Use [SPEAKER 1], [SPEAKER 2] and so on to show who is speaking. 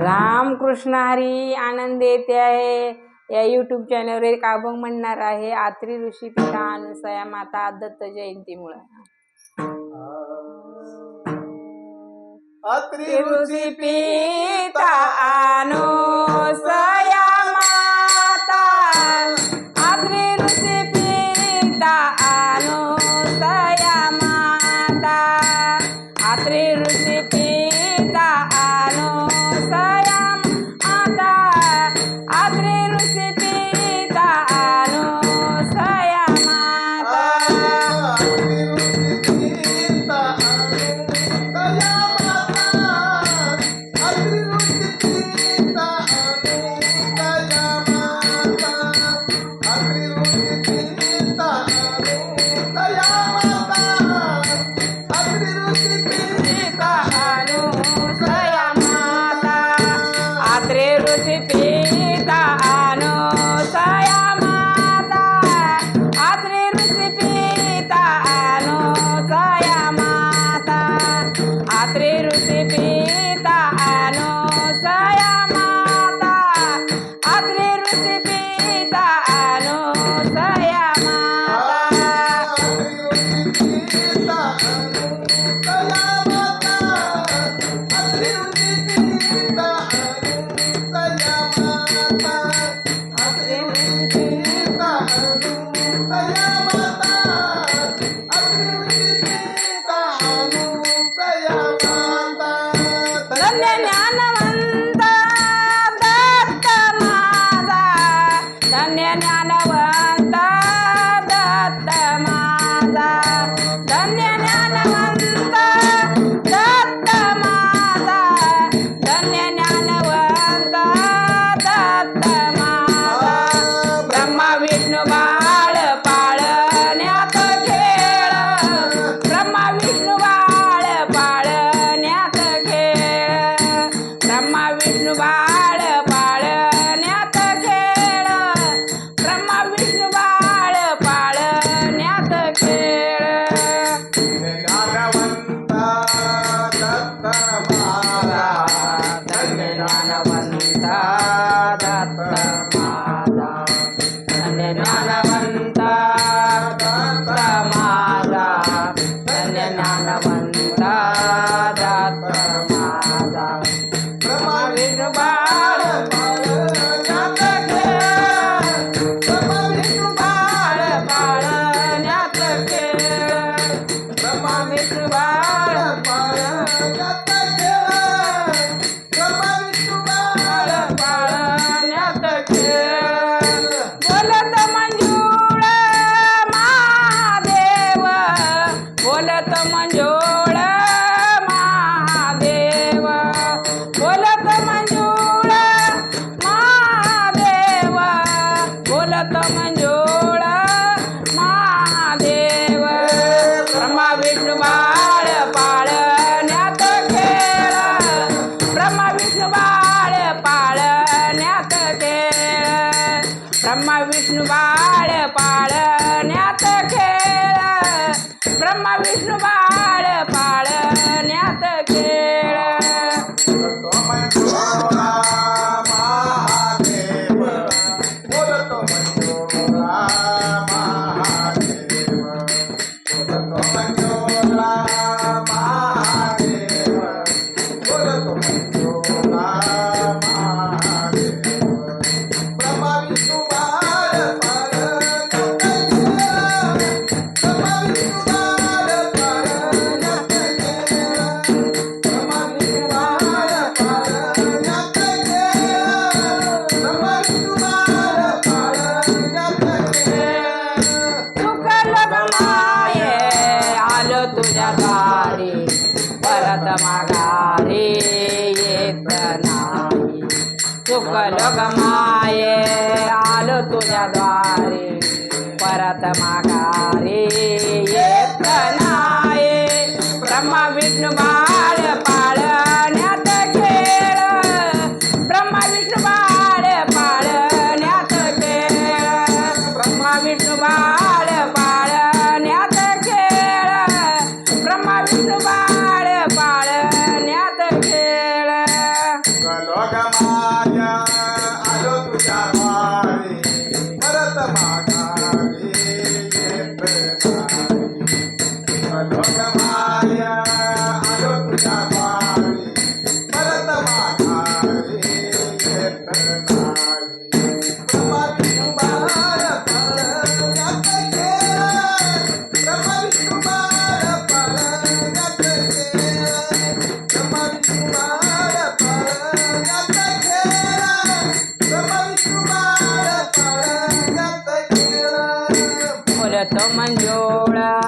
[SPEAKER 1] रामकृष्ण हरी आनंद येते आहे. या यूट्यूब चॅनलवर एक अभंग म्हणणार आहे आत्री ऋषी पिता अनुसया माता दत्त जयंतीमुळे. आत्री ऋषी पिता अनुसया माता. आत्री ऋषी पिता अनुसया माता. आत्री ऋषी 娘娘呢 ஞானவந்தா. बाळ पाळण्यात के माघारी येत नाही. चुकलो गमाये आलो तुझ्या द्वारे. परत माघारी येत नाही. Brahma Vishnu
[SPEAKER 2] toman llora.